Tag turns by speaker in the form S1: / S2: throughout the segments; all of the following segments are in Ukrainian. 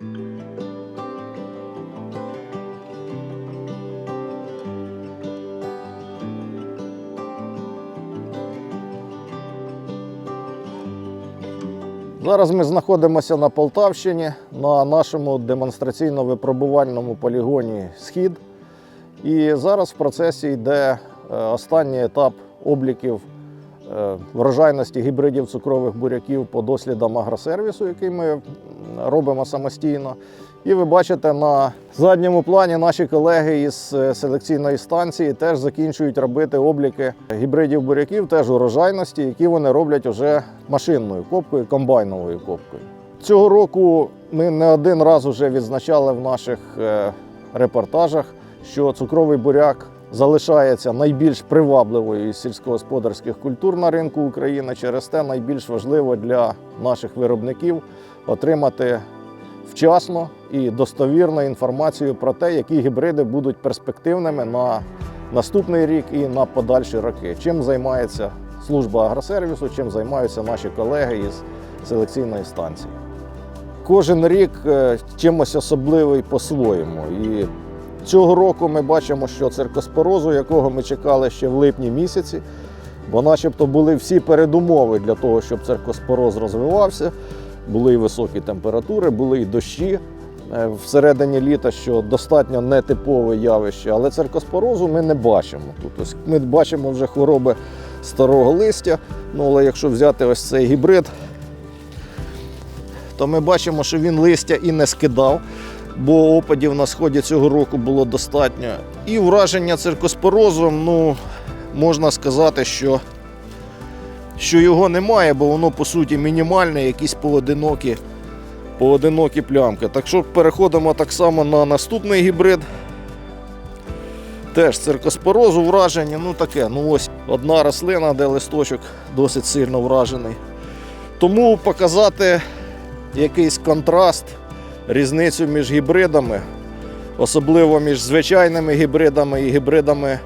S1: Зараз ми знаходимося на Полтавщині на нашому демонстраційно-випробувальному полігоні Схід. І зараз в процесі йде е, останній етап обліків врожайності гібридів цукрових буряків по дослідам агросервісу, який ми робимо самостійно. І ви бачите на задньому плані наші колеги із е, селекційної станції теж закінчують робити обліки гібридів буряків, теж урожайності, які вони роблять уже машинною копкою, комбайновою копкою. Цього року ми не один раз вже відзначали в наших е, репортажах, що цукровий буряк залишається найбільш привабливою із сільськогосподарських культур на ринку України. Через те найбільш важливо для наших виробників отримати вчасно і достовірну інформацію про те, які гібриди будуть перспективними на наступний рік і на подальші роки. Чим займається служба агросервісу, чим займаються наші колеги із селекційної станції. Кожен рік е, чимось особливий по-своєму. І цього року ми бачимо, що циркоспорозу, якого ми чекали ще в липні місяці, бо начебто були всі передумови для того, щоб циркоспороз розвивався. Були і високі температури, були і дощі е, всередині літа, що достатньо нетипове явище, але циркоспорозу ми не бачимо. Тут ми бачимо вже хвороби старого листя. Ну, але якщо взяти ось цей гібрид, то ми бачимо, що він листя і не скидав, бо опадів на сході цього року було достатньо. І враження циркоспорозом, ну, можна сказати, що, що його немає, бо воно по суті мінімальне, якісь поодинокі, поодинокі плямки. Так що переходимо так само на наступний гібрид. Теж циркоспорозу враження, ну таке, ну ось одна рослина, де листочок досить сильно вражений. Тому показати якийсь контраст, різницю між гібридами, особливо між звичайними гібридами і гібридами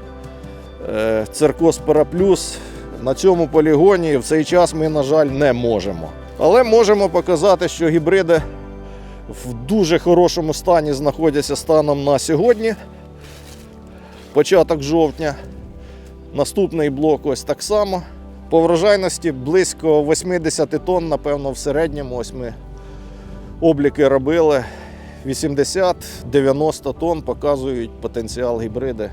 S1: е, Циркоспора Плюс. На цьому полігоні в цей час ми, на жаль, не можемо. Але можемо показати, що гібриди в дуже хорошому стані знаходяться станом на сьогодні, початок жовтня. Наступний блок ось так само. По врожайності близько 80 тонн, напевно, в середньому. Ось ми обліки робили. 80-90 тонн показують потенціал гібриди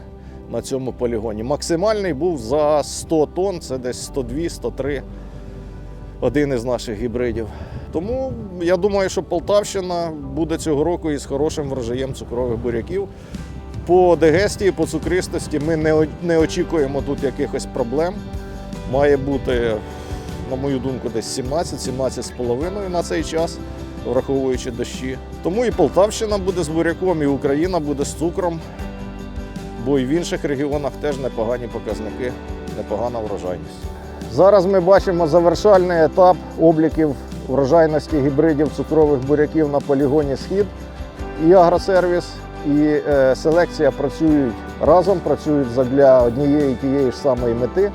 S1: на цьому полігоні. Максимальний був за 100 тонн, це десь 102-103 один із наших гібридів. Тому я думаю, що Полтавщина буде цього року із хорошим врожаєм цукрових буряків. По дегестії, по цукристості ми не, очікуємо тут якихось проблем. Має бути, на мою думку, десь 17-17,5 на цей час, враховуючи дощі. Тому і Полтавщина буде з буряком, і Україна буде з цукром, бо і в інших регіонах теж непогані показники, непогана врожайність. Зараз ми бачимо завершальний етап обліків врожайності гібридів цукрових буряків на полігоні Схід. І агросервіс, і е, селекція працюють разом, працюють для однієї тієї ж самої мети.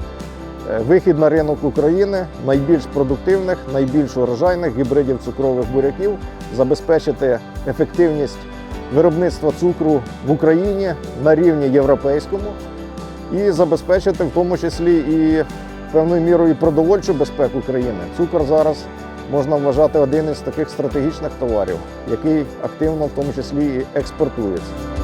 S1: Е, Вихід на ринок України найбільш продуктивних, найбільш урожайних гібридів цукрових буряків, забезпечити ефективність виробництва цукру в Україні на рівні європейському і забезпечити в тому числі і певною мірою продовольчу безпеку країни. Цукор зараз можна вважати один із таких стратегічних товарів, який активно в тому числі і експортується.